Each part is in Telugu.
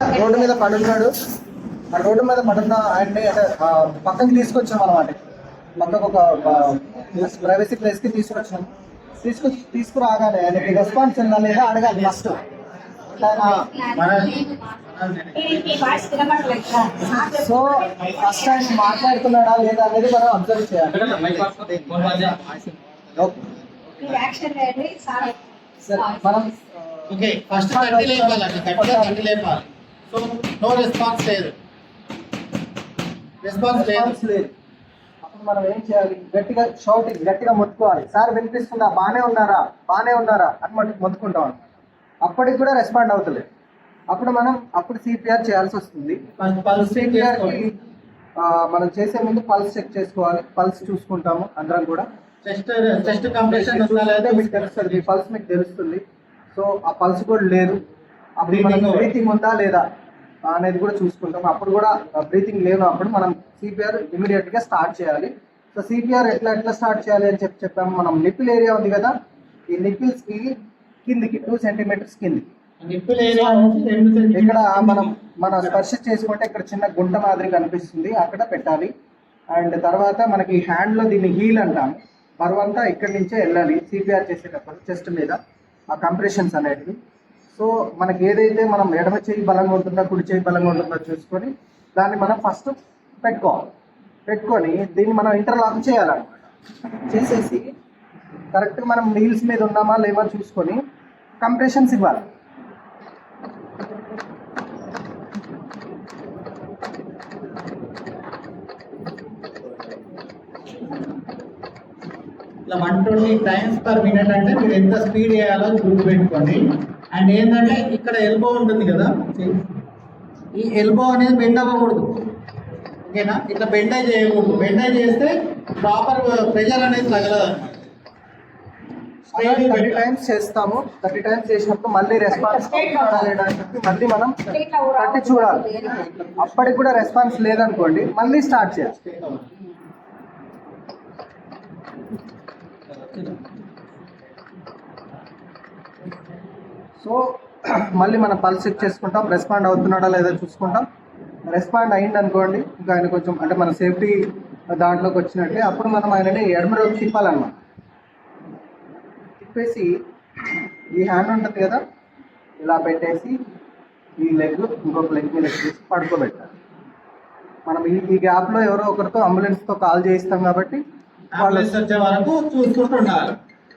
రోడ్డు మీద పడున్నాడు. ఆ రోడ్డు మీద పడున్న ఆయన్ని అంటే ఆ, పక్కకి తీసుకొచ్చాం అనమాట పక్కకు ఒక ప్రైవసీ ప్లేస్కి తీసుకొచ్చాం. తీసుకొ తీసుకురాగానే ఆయనకి రెస్పాన్స్ ఉందా లేదా అడగాలి ఫస్ట్ సో ఫస్ట్ ఆయన మాట్లాడుతున్నాడా లేదా అనేది మనం అబ్జర్వ్ చేయాలి. మనం ఓకే ఫస్ట్ కట్టి కట్టి లేపాలి సో నో రెస్పాన్స్ లేదు. రెస్పాన్స్ లేదు. అప్పుడు మనం ఏం చేయాలి? గట్టిగా షౌటింగ్ గట్టిగా మొత్తుకోవాలి. సార్ వినిపిస్తుందా? బానే ఉన్నారా? బానే ఉన్నారా? అని మొట్టు- మొత్తుకుంటాం. అప్పటికి కూడా రెస్పాండ్ అవుతలేదు. అప్పుడు మనం అప్పుడు సిపిఆర్ చేయాల్సి వస్తుంది. పల్స్ సిపిఆర్ మనం చేసే ముందు పల్స్ చెక్ చేసుకోవాలి. పల్స్ చూసుకుంటాము అందరం కూడా. చెస్ట్ చూస్తే లేదా? మీకు తెలుస్తుంది. మీ పల్స్ మీకు తెలుస్తుంది. సో ఆ పల్స్ కూడా లేదు. కూడా. బ్రీతింగ్ ఉందా? లేదా అనేది కూడా చూసుకుంటాం. అప్పుడు కూడా బ్రీతింగ్ లేనప్పుడు మనం సిపిఆర్ ఇమీడియట్గా స్టార్ట్ చేయాలి. సో సిపిఆర్ ఎట్లా ఎట్లా స్టార్ట్ చేయాలి అని చెప్పి చెప్పాము. మనం నిప్పిల్ ఏరియా ఉంది కదా ఈ నిప్పిల్స్కి కిందికి టూ సెంటీమీటర్స్ కిందికి. ఇక్కడ మనం మన స్పర్శ చేసుకుంటే ఇక్కడ చిన్న గుంట మాదిరి కనిపిస్తుంది అక్కడ పెట్టాలి. అండ్ తర్వాత మనకి హ్యాండ్లో దీన్ని హీల్ అంటాం. బరువంతా ఇక్కడి నుంచే వెళ్ళాలి సిపిఆర్ చేసేటప్పుడు చెస్ట్ మీద ఆ కంప్రెషన్స్ అనేటివి. సో మనకి ఏదైతే మనం ఎడమ చేయి బలంగా ఉంటుందో కుడి చేయి బలంగా ఉంటుందో చూసుకొని దాన్ని మనం ఫస్ట్ పెట్టుకోవాలి. పెట్టుకొని దీన్ని మనం ఇంటర్లాక్ చేయాలన్నమాట. చేసేసి కరెక్ట్గా మనం నీల్స్ మీద ఉన్నామా లేవా చూసుకొని కంప్రెషన్స్ ఇవ్వాలి. ఇట్లా one twenty times per minute అంటే మీరు ఎంత స్పీడ్ చేయాలో చూసి పెట్టుకోండి. అండ్ ఏంటంటే ఇక్కడ ఎల్బో ఉంటుంది కదా? ఈ ఎల్బో అనేది బెండ్ అవ్వకూడదు. ఓకేనా? ఇట్లా బెండే చేయకూడదు. బెండే చేస్తే ప్రాపర్ ప్రెషర్ అనేది తగలదు. థర్టీ టైమ్స్ చేస్తాము. థర్టీ టైమ్స్ చేసినప్పుడు మళ్ళీ రెస్పాన్స్ చెప్పి మళ్ళీ మనం తట్టి చూడాలి. అప్పటికి కూడా రెస్పాన్స్ లేదనుకోండి మళ్ళీ స్టార్ట్ చేయాలి. సో మళ్ళీ మనం పల్స్ చెక్ చేసుకుంటాం. రెస్పాండ్ అవుతున్నాడా లేదా చూసుకుంటాం. రెస్పాండ్ అయింది అనుకోండి ఇంకా ఆయన కొంచెం అంటే మన సేఫ్టీ దాంట్లోకి వచ్చినట్టే. అప్పుడు మనం ఆయనని ఎడమ తిప్పాలన్నమాట తిప్పేసి ఈ హ్యాండ్ ఉంటుంది కదా ఇలా పెట్టేసి ఈ లెగ్ ఇంకొక లెగ్ మీద ఎక్కేసి పడుకోబెట్టాలి. మనం ఈ ఈ గ్యాప్లో ఎవరో ఒకరితో అంబులెన్స్తో కాల్ చేయిస్తాం కాబట్టి వాళ్ళు వచ్చే వరకు చూసుకుంటుండాలి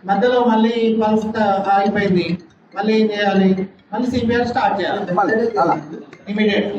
మధ్యలో మళ్ళీ పల్స్ ఆగిపోయింది. మళ్ళీ ఏం చేయాలి? మళ్ళీ సిపిఆర్ స్టార్ట్ చేయాలి. మళ్ళీ అలా. ఇమీడియట్